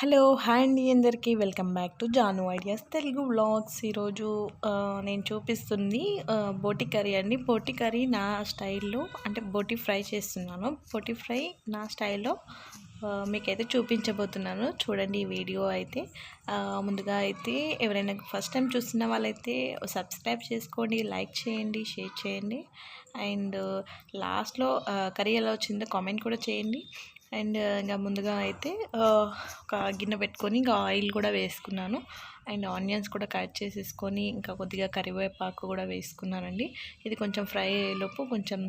Hello hi అండి అందరికీ. Welcome back to Janu ideas Telugu vlogs. ఈరోజు నేను చూపిస్తుంది బోటి కర్రీ అండి. బోటి కర్రీ నా స్టైల్లో అంటే బోటి ఫ్రై చేస్తున్నాను. బోటి ఫ్రై నా స్టైల్లో మీకైతే చూపించబోతున్నాను. చూడండి ఈ వీడియో అయితే. ముందుగా అయితే ఎవరైనా ఫస్ట్ టైం చూస్తున్న వాళ్ళైతే సబ్స్క్రైబ్ చేసుకోండి లైక్ చేయండి షేర్ చేయండి. అండ్ లాస్ట్లో కర్రీ ఎలా వచ్చిందో కామెంట్ కూడా చేయండి. అండ్ ఇంకా ముందుగా అయితే ఒక గిన్నె పెట్టుకొని ఇంకా ఆయిల్ కూడా వేసుకున్నాను. అండ్ ఆనియన్స్ కూడా కట్ చేసేసుకొని ఇంకా కొద్దిగా కరివేపాకు కూడా వేసుకున్నానండి. ఇది కొంచెం ఫ్రై అయ్యేలోపు కొంచెం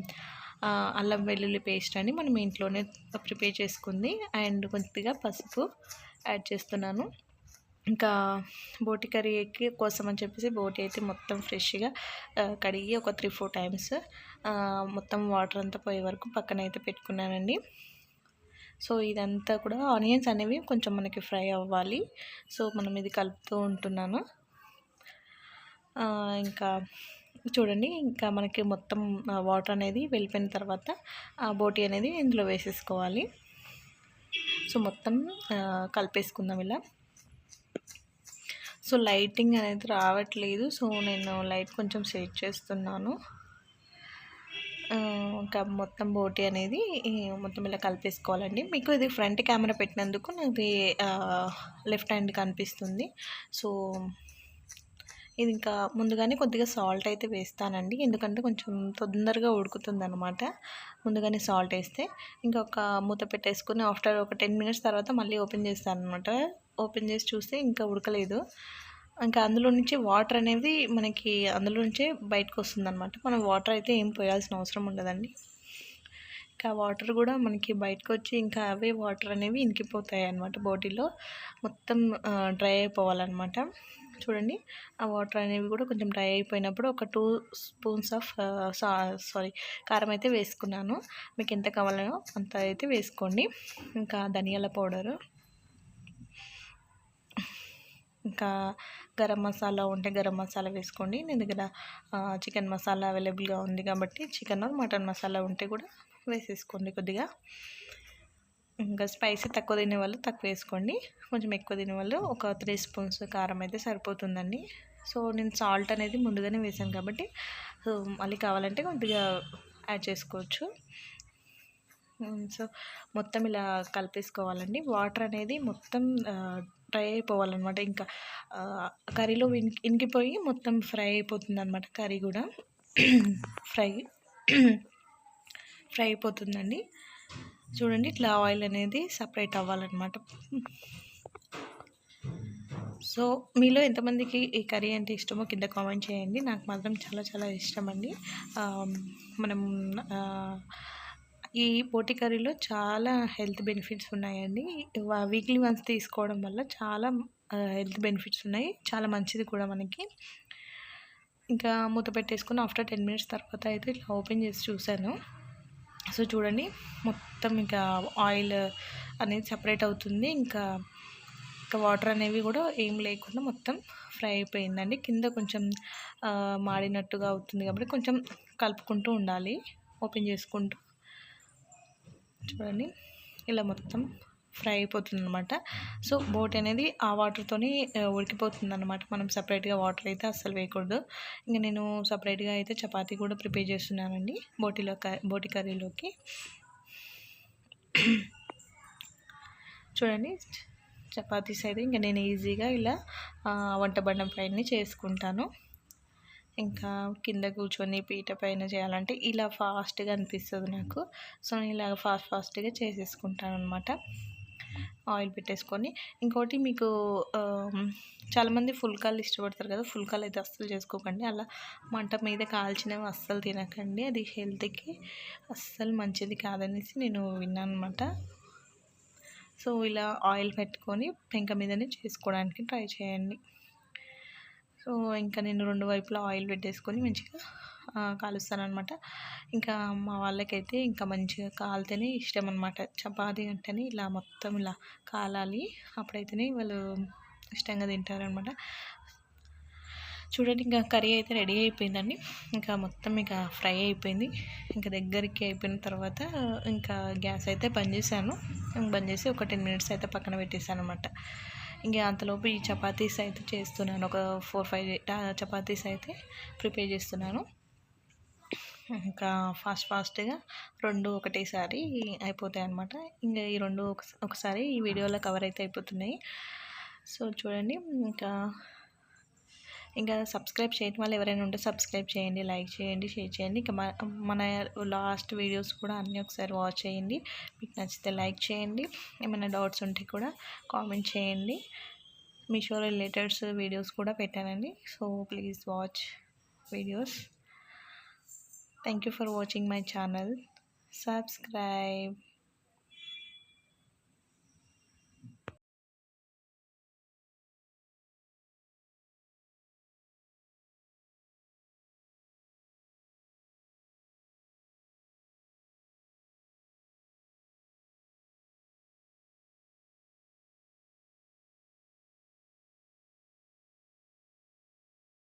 అల్లం వెల్లుల్లి పేస్ట్ అని మనం ఇంట్లోనే ప్రిపేర్ చేసుకుంది. అండ్ కొద్దిగా పసుపు యాడ్ చేస్తున్నాను. ఇంకా బోటి కర్రీకి కోసం అని చెప్పేసి బోటి అయితే మొత్తం ఫ్రెష్గా కడిగి ఒక త్రీ ఫోర్ టైమ్స్ మొత్తం వాటర్ అంతా పోయే వరకు పక్కన అయితే పెట్టుకున్నానండి. సో ఇదంతా కూడా ఆనియన్స్ అనేవి కొంచెం మనకి ఫ్రై అవ్వాలి. సో మనం ఇది కలుపుతూ ఉంటున్నాను. ఇంకా చూడండి ఇంకా మనకి మొత్తం వాటర్ అనేది వెళ్ళిపోయిన తర్వాత ఆ బోటి అనేది ఇందులో వేసేసుకోవాలి. సో మొత్తం కలిపేసుకుందాం ఇలా. సో లైటింగ్ అనేది రావట్లేదు. సో నేను లైట్ కొంచెం సెట్ చేస్తున్నాను. ఇంకా మొత్తం బోటి అనేది మొత్తం ఇలా కలిపేసుకోవాలండి. మీకు ఇది ఫ్రంట్ కెమెరా పెట్టినందుకు నాది లెఫ్ట్ హ్యాండ్ కనిపిస్తుంది సో ఇది ఇంకా ముందుగానే కొద్దిగా సాల్ట్ అయితే వేస్తానండి. ఎందుకంటే కొంచెం తొందరగా ఉడుకుతుంది అనమాట ముందుగానే సాల్ట్ వేస్తే ఇంకా ఒక మూత పెట్టేసుకుని ఆఫ్టర్ ఒక టెన్ మినిట్స్ తర్వాత మళ్ళీ ఓపెన్ చేస్తాను అనమాట ఓపెన్ చేసి చూస్తే ఇంకా ఉడకలేదు. ఇంకా అందులో నుంచి వాటర్ అనేది మనకి అందులో నుంచే బయటకు వస్తుంది అనమాట మనం వాటర్ అయితే ఏం పోయాల్సిన అవసరం ఉండదండి. ఇంకా వాటర్ కూడా మనకి బయటకు వచ్చి ఇంకా అవే వాటర్ అనేవి ఇంకిపోతాయి అన్నమాట బాడీలో మొత్తం డ్రై అయిపోవాలన్నమాట. చూడండి ఆ వాటర్ అనేవి కూడా కొంచెం డ్రై అయిపోయినప్పుడు ఒక టూ స్పూన్స్ ఆఫ్ సారీ కారం అయితే వేసుకున్నాను. మీకు ఎంత కావాలో అంత అయితే వేసుకోండి. ఇంకా ధనియాల పౌడరు. ఇంకా గరం మసాలా ఉంటే గరం మసాలా వేసుకోండి. నేను దగ్గర చికెన్ మసాలా అవైలబుల్గా ఉంది కాబట్టి చికెన్ మటన్ మసాలా ఉంటే కూడా వేసేసుకోండి కొద్దిగా. ఇంకా స్పైసీ తక్కువ తినే వాళ్ళు తక్కువ వేసుకోండి. కొంచెం ఎక్కువ తినే వాళ్ళు ఒక త్రీ స్పూన్స్ కారం అయితే సరిపోతుందండి. సో నేను సాల్ట్ అనేది ముందుగానే వేసాను కాబట్టి సో మళ్ళీ కావాలంటే కొద్దిగా యాడ్ చేసుకోవచ్చు. సో మొత్తం ఇలా కలిపేసుకోవాలండి. వాటర్ అనేది మొత్తం ఫ్రై అయిపోవాలన్నమాట. ఇంకా కర్రీలో ఇన్ ఇంకిపోయి మొత్తం ఫ్రై అయిపోతుంది అనమాట కర్రీ కూడా ఫ్రై ఫ్రై అయిపోతుందండి. చూడండి ఇట్లా ఆయిల్ అనేది సపరేట్ అవ్వాలన్నమాట. సో మీలో ఎంతమందికి ఈ కర్రీ అంటే ఇష్టమో కింద కామెంట్ చేయండి. నాకు మాత్రం చాలా చాలా ఇష్టం అండి మనం ఈ పోటీ కర్రీలో చాలా హెల్త్ బెనిఫిట్స్ ఉన్నాయండి. వీక్లీ వన్స్ తీసుకోవడం వల్ల చాలా హెల్త్ బెనిఫిట్స్ ఉన్నాయి. చాలా మంచిది కూడా మనకి. ఇంకా మూత పెట్టేసుకుని ఆఫ్టర్ టెన్ మినిట్స్ తర్వాత అయితే ఇట్లా ఓపెన్ చేసి చూశాను. సో చూడండి. మొత్తం ఇంకా ఆయిల్ అనేది సపరేట్ అవుతుంది. ఇంకా ఇంకా వాటర్ అనేవి కూడా ఏం లేకుండా మొత్తం ఫ్రై అయిపోయిందండి. కింద కొంచెం మాడినట్టుగా అవుతుంది కాబట్టి కొంచెం కలుపుకుంటూ ఉండాలి. ఓపెన్ చేసుకుంటూ చూడండి. ఇలా మొత్తం ఫ్రై అయిపోతుంది అనమాట సో బోట్ అనేది ఆ వాటర్తోని ఉడికిపోతుంది అనమాట మనం సపరేట్గా వాటర్ అయితే అస్సలు వేయకూడదు. ఇంకా నేను సపరేట్గా అయితే చపాతీ కూడా ప్రిపేర్ చేస్తున్నానండి బోటిలో బోటి కర్రీలోకి. చూడండి చపాతీస్ అయితే ఇంకా నేను ఈజీగా ఇలా వంట బండం ఫ్రైని చేసుకుంటాను. ఇంకా కింద కూర్చొని పీట పైన చేయాలంటే ఇలా ఫాస్ట్గా అనిపిస్తుంది నాకు. సో నేను ఇలా ఫాస్ట్ ఫాస్ట్గా చేసేసుకుంటాను అనమాట ఆయిల్ పెట్టేసుకొని. ఇంకోటి మీకు చాలామంది ఫుల్కాలు ఇష్టపడతారు కదా ఫుల్కాలు అయితే అస్సలు చేసుకోకండి. అలా మంట మీద కాల్చినవి అస్సలు తినకండి. అది హెల్త్కి అస్సలు మంచిది కాదనేసి నేను విన్నాను అనమాట సో ఇలా ఆయిల్ పెట్టుకొని పెంక మీదనే చేసుకోవడానికి ట్రై చేయండి. సో ఇంకా నేను రెండు వైపులా ఆయిల్ పెట్టేసుకొని మంచిగా కాలుస్తాను అనమాట ఇంకా మా వాళ్ళకైతే ఇంకా మంచిగా కాలితేనే ఇష్టం అనమాట చపాతీ అంటేనే ఇలా మొత్తం ఇలా కాలాలి. అప్పుడైతేనే వాళ్ళు ఇష్టంగా తింటారనమాట చూడండి ఇంకా కర్రీ అయితే రెడీ అయిపోయిందండి. ఇంకా మొత్తం ఇక ఫ్రై అయిపోయింది. ఇంకా దగ్గరికి అయిపోయిన తర్వాత ఇంకా గ్యాస్ అయితే బంద్ చేశాను. బంద్ చేసి ఒక టెన్ మినిట్స్ అయితే పక్కన పెట్టేశాను అనమాట ఇంకా అంతలోపు ఈ చపాతీస్ అయితే చేస్తున్నాను. ఒక ఫోర్ ఫైవ్ చపాతీస్ అయితే ప్రిపేర్ చేస్తున్నాను. ఇంకా ఫాస్ట్ ఫాస్ట్గా రెండు ఒకటేసారి అయిపోతాయి అనమాట ఇంకా ఈ రెండు ఒకసారి ఈ వీడియోలో కవర్ అయితే అయిపోతున్నాయి. సో చూడండి ఇంకా ఇంకా సబ్స్క్రైబ్ చేయడం వల్ల ఎవరైనా ఉంటే సబ్స్క్రైబ్ చేయండి లైక్ చేయండి షేర్ చేయండి. ఇంకా మన లాస్ట్ వీడియోస్ కూడా అన్నీ ఒకసారి వాచ్ చేయండి. మీకు నచ్చితే లైక్ చేయండి. ఏమైనా డౌట్స్ ఉంటే కూడా కామెంట్ చేయండి. మీషో రిలేటెడ్స్ వీడియోస్ కూడా పెట్టానండి. So please watch videos. Thank you for watching my channel. Subscribe.